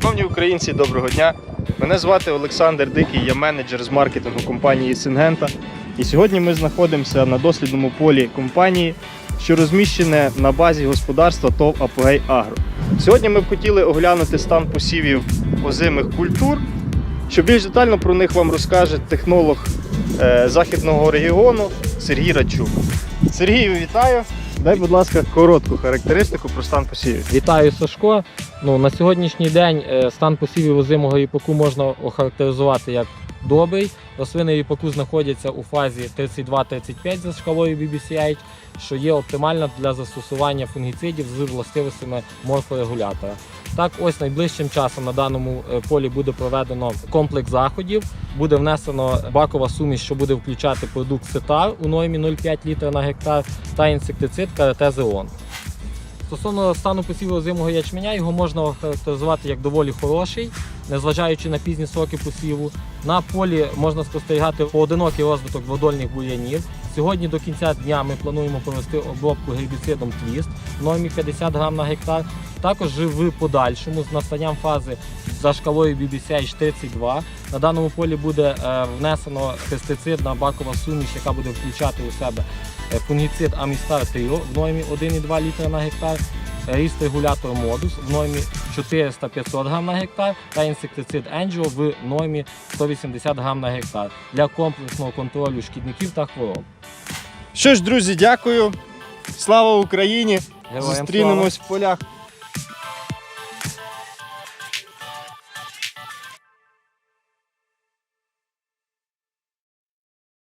Шановні українці, доброго дня. Мене звати Олександр Дикий, я менеджер з маркетингу компанії Сингента. І сьогодні ми знаходимося на дослідному полі компанії, що розміщене на базі господарства ТОВ Апогей Агро. Сьогодні ми б хотіли оглянути стан посівів озимих культур. Що більш детально про них вам розкаже технолог е, західного регіону Сергій Радчук. Сергію, вітаю! Дай, будь ласка, коротку характеристику про стан посівів. Вітаю, Сашко. Ну, на сьогоднішній день е, стан посівів озимого ріпаку можна охарактеризувати як добрий. Рослини ріпаку знаходяться у фазі 32-35 за шкалою BBCI, що є оптимальна для застосування фунгіцидів з властивостями морфорегулятора. Так, ось найближчим часом на даному е, полі буде проведено комплекс заходів. Буде внесено бакова суміш, що буде включати продукт сетар у нормі 0,5 літра на гектар та інсектицид каратезеон. Стосовно стану посіву озимого ячменя, його можна охарактеризувати як доволі хороший, незважаючи на пізні сроки посіву. На полі можна спостерігати поодинокий розвиток водольних бур'янів. Сьогодні до кінця дня ми плануємо провести обробку гербіцидом твіст в нормі 50 грам на гектар. Також в подальшому з настанням фази за шкалою BBCH 32 на даному полі буде е, внесено пестицидна бакова суміш, яка буде включати у себе е, фунгіцид Амістар Трио в нормі 1,2 літра на гектар, ріст регулятор модус в нормі 400-500 грам на гектар та інсектицид Енджіо в нормі 180 грам на гектар для комплексного контролю шкідників та хвороб. Що ж, друзі, дякую. Слава Україні! Героям Зустрінемось в полях.